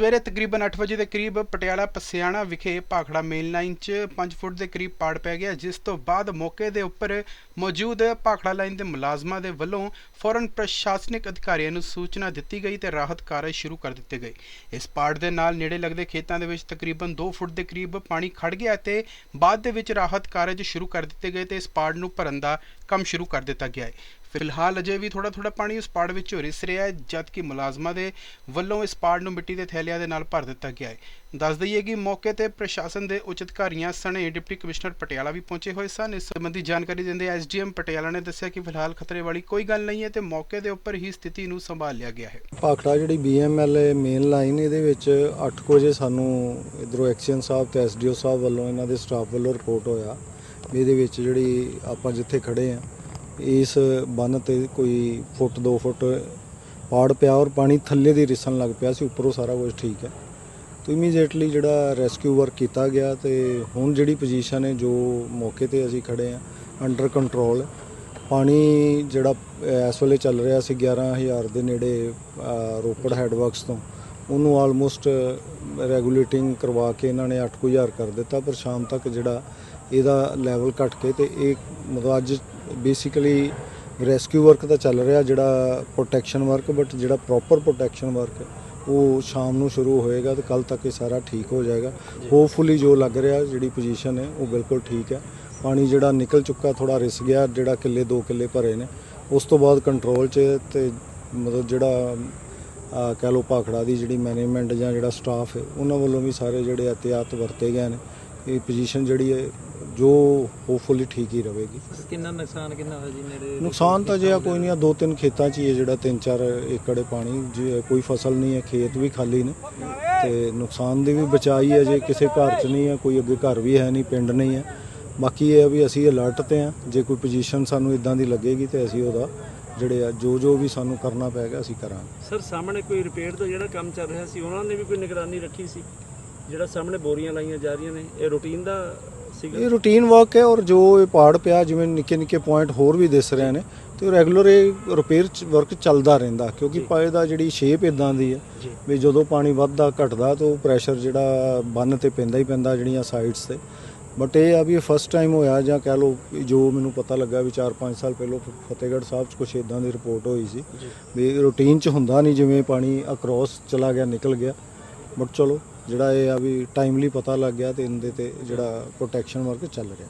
ਸਵੇਰੇ ਤਕਰੀਬਨ 8 ਵਜੇ ਦੇ ਕਰੀਬ ਪਟਿਆਲਾ ਪਸਿਆਣਾ ਵਿਖੇ ਭਾਖੜਾ ਮੇਨ ਲਾਈਨ 'ਚ 5 ਫੁੱਟ ਦੇ ਕਰੀਬ ਪਾੜ ਪੈ ਗਿਆ, ਜਿਸ ਤੋਂ ਬਾਅਦ ਮੌਕੇ ਦੇ ਉੱਪਰ ਮੌਜੂਦ ਭਾਖੜਾ ਲਾਈਨ ਦੇ ਮੁਲਾਜ਼ਮਾਂ ਦੇ ਵੱਲੋਂ ਫੌਰਨ ਪ੍ਰਸ਼ਾਸਨਿਕ ਅਧਿਕਾਰੀਆਂ ਨੂੰ ਸੂਚਨਾ ਦਿੱਤੀ ਗਈ ਤੇ ਰਾਹਤ ਕਾਰਜ ਸ਼ੁਰੂ ਕਰ ਦਿੱਤੇ ਗਏ। ਇਸ ਪਾੜ ਦੇ ਨਾਲ ਨੇੜੇ ਲੱਗਦੇ ਖੇਤਾਂ ਦੇ ਵਿੱਚ ਤਕਰੀਬਨ 2 ਫੁੱਟ ਦੇ ਕਰੀਬ ਪਾਣੀ ਖੜ ਗਿਆ ਤੇ ਬਾਅਦ ਦੇ ਵਿੱਚ ਰਾਹਤ ਕਾਰਜ ਸ਼ੁਰੂ ਕਰ ਦਿੱਤੇ ਗਏ ਤੇ ਇਸ ਪਾੜ ਨੂੰ ਭਰਨ ਦਾ ਕੰਮ ਸ਼ੁਰੂ ਕਰ ਦਿੱਤਾ ਗਿਆ ਹੈ। ਫਿਲਹਾਲ ਅਜੇ ਵੀ ਥੋੜਾ ਥੋੜਾ ਪਾਣੀ ਉਸ ਪਾੜ ਵਿੱਚੋਂ ਰਿਸ ਰਿਹਾ ਹੈ, ਜਦਕਿ ਮੁਲਾਜ਼ਮਾਂ ਦੇ ਵੱਲੋਂ ਇਸ ਪਾੜ ਨੂੰ ਮਿੱਟੀ ਦੇ ਥੈਲਿਆਂ ਦੇ ਨਾਲ ਭਰ ਦਿੱਤਾ ਗਿਆ ਹੈ। ਦੱਸ ਦਈਏ ਕਿ ਮੌਕੇ ਤੇ ਪ੍ਰਸ਼ਾਸਨ ਦੇ ਉੱਚ ਅਧਿਕਾਰੀਆਂ ਸਣੇ ਡਿਪਟੀ ਕਮਿਸ਼ਨਰ ਪਟਿਆਲਾ ਵੀ ਪਹੁੰਚੇ ਹੋਏ ਸਨ। ਇਸ ਸੰਬੰਧੀ ਜਾਣਕਾਰੀ ਦਿੰਦੇ ਐਸਡੀਐਮ ਪਟਿਆਲਾ ਨੇ ਦੱਸਿਆ ਕਿ ਫਿਲਹਾਲ ਖਤਰੇ ਵਾਲੀ ਕੋਈ ਗੱਲ ਨਹੀਂ ਹੈ ਤੇ ਮੌਕੇ ਦੇ ਉੱਪਰ ਹੀ ਸਥਿਤੀ ਨੂੰ ਸੰਭਾਲ ਲਿਆ ਗਿਆ ਹੈ। ਭਾਖੜਾ ਜਿਹੜੀ ਬੀਐਮਐਲ ਮੇਨ ਲਾਈਨ, ਇਹਦੇ ਵਿੱਚ 8 ਵਜੇ ਸਾਨੂੰ ਇਧਰੋਂ ਐਕਸੀਅਨ ਸਾਹਿਬ ਤੇ ਐਸਡੀਓ ਸਾਹਿਬ ਵੱਲੋਂ ਇਹਨਾਂ ਦੇ ਸਟਾਫ ਵੱਲੋਂ ਰਿਪੋਰਟ ਹੋਇਆ। ਇਹਦੇ ਵਿੱਚ ਜਿਹੜੀ ਆਪਾਂ ਜਿੱਥੇ ਖੜੇ ਆ ਇਸ ਬੰਨ ਤੇ ਕੋਈ ਫੁੱਟ 2 ਫੁੱਟ ਪਾੜ ਪਿਆ ਔਰ ਪਾਣੀ ਥੱਲੇ ਦੀ ਰਿਸਣ ਲੱਗ ਪਿਆ ਸੀ, ਉੱਪਰੋਂ ਸਾਰਾ ਕੁਝ ਠੀਕ ਹੈ। ਤਾਂ ਇਮੀਡੀਏਟਲੀ ਜਿਹੜਾ ਰੈਸਕਿਊ ਵਰਕ ਕੀਤਾ ਗਿਆ ਤੇ ਹੁਣ ਜਿਹੜੀ ਪੋਜੀਸ਼ਨ ਹੈ, ਜੋ ਮੌਕੇ ਤੇ ਅਸੀਂ ਖੜੇ ਆ ਅੰਡਰ ਕੰਟਰੋਲ ਪਾਣੀ ਜਿਹੜਾ ਇਸ ਵੇਲੇ ਚੱਲ ਰਿਹਾ ਸੀ 11000 ਦੇ ਨੇੜੇ ਰੋਪੜ ਹੈਡਵਰਕਸ ਤੋਂ। ਉਹਨੂੰ ਆਲਮੋਸਟ ਰੈਗੂਲੇਟਿੰਗ ਕਰਵਾ ਕੇ ਇਹਨਾਂ ਨੇ 8000 ਕਰ ਦਿੱਤਾ ਪਰ ਸ਼ਾਮ ਤੱਕ ਜਿਹੜਾ ਇਹਦਾ ਲੈਵਲ ਘਟ ਕੇ ਤੇ ਇਹ ਮਤਲਬ ਅੱਜ ਬੇਸਿਕਲੀ ਰੈਸਕਿਊ ਵਰਕ ਤਾਂ ਚੱਲ ਰਿਹਾ ਜਿਹੜਾ ਪ੍ਰੋਟੈਕਸ਼ਨ ਵਰਕ ਬਟ ਜਿਹੜਾ ਪ੍ਰੋਪਰ ਪ੍ਰੋਟੈਕਸ਼ਨ ਵਰਕ ਉਹ ਸ਼ਾਮ ਨੂੰ ਸ਼ੁਰੂ ਹੋਏਗਾ ਤੇ ਕੱਲ ਤੱਕ ਇਹ ਸਾਰਾ ਠੀਕ ਹੋ ਜਾਏਗਾ। ਹੋਪਫੁਲੀ ਜੋ ਲੱਗ ਰਿਹਾ ਜਿਹੜੀ ਪੋਜੀਸ਼ਨ ਹੈ ਉਹ ਬਿਲਕੁਲ ਠੀਕ ਹੈ। ਪਾਣੀ ਜਿਹੜਾ ਨਿਕਲ ਚੁੱਕਾ ਥੋੜਾ ਰਿਸ ਗਿਆ ਜਿਹੜਾ ਕਿੱਲੇ ਦੋ ਕਿੱਲੇ ਭਰੇ ਨੇ ਉਸ ਤੋਂ ਬਾਅਦ ਕੰਟਰੋਲ 'ਚ ਤੇ ਮਤਲਬ ਜਿਹੜਾ ਕਹਿ ਲਓ ਭਾਖੜਾ ਦੀ ਜਿਹੜੀ ਮੈਨੇਜਮੈਂਟ ਜਾਂ ਜਿਹੜਾ ਸਟਾਫ ਹੈ ਉਹਨਾਂ ਵੱਲੋਂ ਵੀ ਸਾਰੇ ਜਿਹੜੇ ਇਹਤਿਆਤ ਵਰਤੇ ਗਏ ਨੇ। ਇਹ ਪੋਜੀਸ਼ਨ ਜਿਹੜੀ ਹੈ ਜੋ ਹੋਪਫੁਲੀ ਠੀਕ ਹੀ ਰਹੇਗੀ। ਕਿੰਨਾ ਨੁਕਸਾਨ ਕਿੰਨਾ ਹੋਇਆ ਜੀ ਨੇੜੇ? ਨੁਕਸਾਨ ਤਾਂ ਜਿਆ ਕੋਈ ਨਹੀਂ ਆ ਦੋ ਤਿੰਨ ਖੇਤਾਂ 'ਚ ਹੀ ਹੈ ਜਿਹੜਾ 3-4 ਏਕੜ ਹੈ ਪਾਣੀ ਜੇ ਕੋਈ ਫਸਲ ਨਹੀਂ ਹੈ ਖੇਤ ਵੀ ਖਾਲੀ ਨੇ। ਤੇ ਨੁਕਸਾਨ ਦੀ ਵੀ ਬਚਾਈ ਹੈ ਜੇ ਕਿਸੇ ਘਰ 'ਚ ਨਹੀਂ ਹੈ ਕੋਈ ਅੱਗੇ ਘਰ ਵੀ ਹੈ ਨਹੀਂ ਪਿੰਡ ਨਹੀਂ ਹੈ। ਬਾਕੀ ਇਹ ਵੀ ਅਸੀਂ ਅਲਰਟ ਤੇ ਆ ਜੇ ਕੋਈ ਪੋਜੀਸ਼ਨ ਸਾਨੂੰ ਇਦਾਂ ਦੀ ਲੱਗੇਗੀ ਤੇ ਅਸੀਂ ਉਹਦਾ ਜਿਹੜੇ ਆ ਜੋ ਜੋ ਵੀ ਸਾਨੂੰ ਕਰਨਾ ਪਏਗਾ ਅਸੀਂ ਕਰਾਂਗੇ। ਸਰ ਸਾਹਮਣੇ ਕੋਈ ਰਿਪੇਅਰ ਦਾ ਜਿਹੜਾ ਕੰਮ ਚੱਲ ਰਿਹਾ ਸੀ ਉਹਨਾਂ ਨੇ ਵੀ ਕੋਈ ਨਿਗਰਾਨੀ ਰੱਖੀ ਸੀ? ਜਿਹੜਾ ਸਾਹਮਣੇ ਬੋਰੀਆਂ ਲਾਈਆਂ ਜਾ ਰਹੀਆਂ ਨੇ ਇਹ ਰੂਟੀਨ ਦਾ ਸੀਗਾ? ਇਹ ਰੂਟੀਨ ਵਰਕ ਹੈ ਔਰ ਜੋ ਇਹ ਪਾੜ ਪਿਆ ਜਿਵੇਂ ਨਿੱਕੇ ਨਿੱਕੇ ਪੁਆਇੰਟ ਹੋਰ ਵੀ ਦਿਸ ਰਹੇ ਨੇ ਤੇ ਰੈਗੂਲਰ ਇਹ ਰਿਪੇਅਰ ਵਰਕ ਚੱਲਦਾ ਰਹਿੰਦਾ ਕਿਉਂਕਿ। ਪਾਏ ਦਾ ਜਿਹੜੀ ਸ਼ੇਪ ਇਦਾਂ ਦੀ ਹੈ ਵੀ ਜਦੋਂ ਪਾਣੀ ਵੱਧਦਾ ਘਟਦਾ ਤਾਂ ਉਹ ਪ੍ਰੈਸ਼ਰ ਜਿਹੜਾ ਬੰਨ ਤੇ ਪੈਂਦਾ ਹੀ ਪੈਂਦਾ ਜਿਹੜੀਆਂ ਸਾਈਡਸ ਤੇ। ਬਟ ਇਹ ਆ ਵੀ ਫਸਟ ਟਾਈਮ ਹੋਇਆ ਜਾਂ ਕਹਿ ਵੀ ਜੋ ਮੈਨੂੰ ਪਤਾ ਲੱਗਾ ਵੀ 4-5 ਸਾਲ ਪਹਿਲਾਂ ਫਤਿਹਗੜ੍ਹ ਸਾਹਿਬ 'ਚ ਕੁਛ ਇਦਾਂ ਦੀ ਰਿਪੋਰਟ ਹੋਈ ਸੀ ਵੀ ਰੂਟੀਨ 'ਚ ਹੁੰਦਾ ਨਹੀਂ ਜਿਵੇਂ ਪਾਣੀ ਅਕ੍ਰੋਸ ਚਲਾ ਗਿਆ ਨਿਕਲ ਗਿਆ। ਬਟ ਚਲੋ ਜਿਹੜਾ ਇਹ ਆ ਵੀ ਟਾਈਮਲੀ ਪਤਾ ਲੱਗ ਗਿਆ ਤੇ ਇਹਦੇ ਤੇ ਜਿਹੜਾ ਪ੍ਰੋਟੈਕਸ਼ਨ ਵਰਕ ਚੱਲ ਰਿਹਾ।